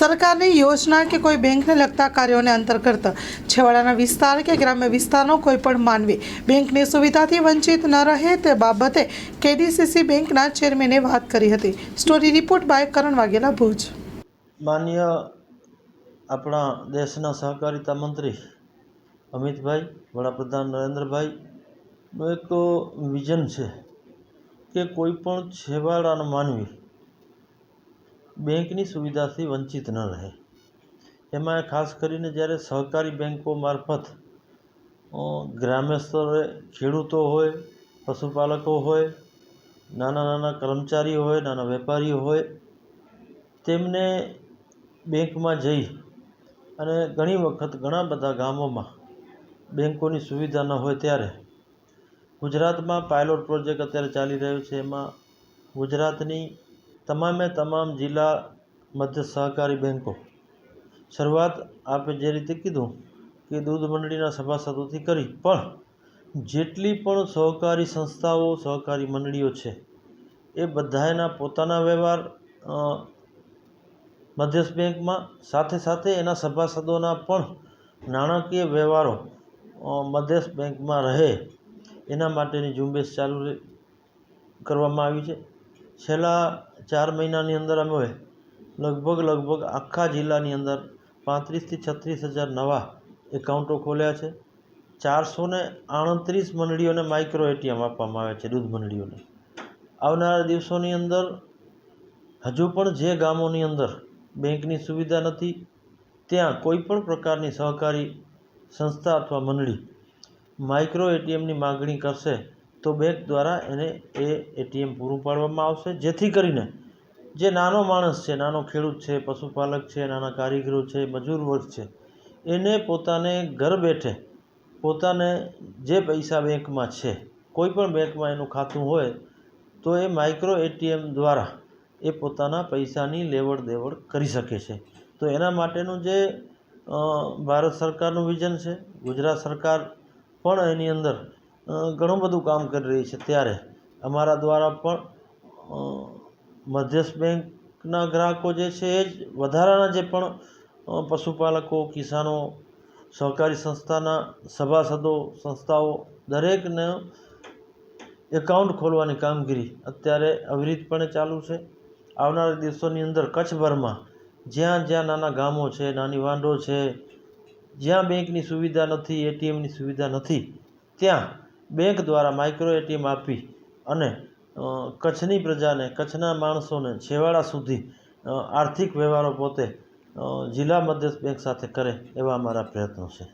સરકારની યોજના કે કોઈ બેંકને લગતા કાર્યોને અંતર્ગત છેવાડાના વિસ્તાર કે ગ્રામ્ય વિસ્તારનો કોઈ પણ માનવી બેંકની સુવિધાથી વંચિત ન રહે તે બાબતે કેડીસીસી બેંકના ચેરમેને વાત કરી હતી. Story report by Karan Vaghela Bhuj. માન્ય આપણા દેશના સહકારિતા મંત્રી અમિતભાઈ, વડાપ્રધાન નરેન્દ્રભાઈનું એક વિઝન છે કે કોઈ પણ છેવાડાનો માનવી બેંકની સુવિધાથી વંચિત ન રહે. એમાં ખાસ કરીને જ્યારે સહકારી બેંકો મારફત ગ્રામ્ય સ્તરે ખેડૂતો હોય, પશુપાલકો હોય, નાના નાના કર્મચારીઓ હોય, નાના વેપારીઓ હોય, તેમને બેંકમાં જઈ અને ઘણી વખત ઘણા બધા ગામોમાં બેંકોની સુવિધા ન હોય ત્યારે ગુજરાતમાં પાયલોટ પ્રોજેક્ટ અત્યારે ચાલી રહ્યો છે. એમાં ગુજરાતની તમામે તમામ જિલ્લા મધ્ય સહકારી બેંકો. શરૂઆત આપે જે રીતે કીધું કે દૂધ મંડળીના સભાસદોથી કરી, પણ જેટલી પણ સહકારી સંસ્થાઓ, સહકારી મંડળીઓ છે, એ બધાયના પોતાના વ્યવહાર મધ્યસ્થ બેંકમાં, સાથે સાથે એના સભાસદોના પણ નાણાકીય વ્યવહારો મધ્યસ્થ બેંકમાં રહે, એના માટેની ઝુંબેશ ચાલુ કરવામાં આવી છે. છેલ્લા ચાર મહિનાની અંદર અમે લગભગ લગભગ આખા જિલ્લાની અંદર પાંત્રીસથી છત્રીસ હજાર નવા એકાઉન્ટો ખોલ્યા છે. ચારસો ને આડત્રીસ મંડળીઓને માઇક્રો એટીએમ આપવામાં આવે છે, દૂધ મંડળીઓને. આવનારા દિવસોની અંદર હજુ પણ જે ગામોની અંદર બેંકની સુવિધા નથી, ત્યાં કોઈ પણ પ્રકારની સહકારી સંસ્થા અથવા મંડળી માઇક્રો એટીએમની માગણી કરશે તો બેંક દ્વારા એને એ એટીએમ પૂરું પાડવામાં આવશે. જેથી કરીને જે નાનો માણસ છે, નાનો ખેડૂત છે, પશુપાલક છે, નાના કારીગરો છે, મજૂર વર્ગ છે, એને પોતાને ઘર બેઠે પોતાને જે પૈસા બેંકમાં છે, કોઈ પણ બેંકમાં એનું ખાતું હોય, તો એ માઇક્રો એટીએમ દ્વારા એ પોતાના પૈસાની લેવડ દેવડ કરી શકે છે. તો એના માટેનું જે ભારત સરકારનું વિઝન છે, ગુજરાત સરકાર પણ એની અંદર ઘણું બધું કામ કરી રહી છે ત્યારે. અમારા દ્વારા પણ મધ્યસ્થ બેંકના ગ્રાહકો જે છે એ જ વધારાના જે પણ પશુપાલકો, કિસાનો, સહકારી સંસ્થાના સભાસદો, સંસ્થાઓ દરેકને એકાઉન્ટ ખોલવાની કામગીરી અત્યારે અવિરતપણે ચાલુ છે. આવનારા દિવસોની અંદર કચ્છભરમાં જ્યાં જ્યાં નાના ગામો છે, નાની વાંડો છે, જ્યાં બેંકની સુવિધા નથી, એટીએમની સુવિધા નથી, ત્યાં બેંક દ્વારા માઇક્રો એટીએમ આપી અને કચ્છની પ્રજાને, કચ્છના માણસોને છેવાડા સુધી આર્થિક વ્યવહારો પોતે જિલ્લા મધ્યસ્થ બેંક સાથે કરે એવા અમારા પ્રયત્નો છે.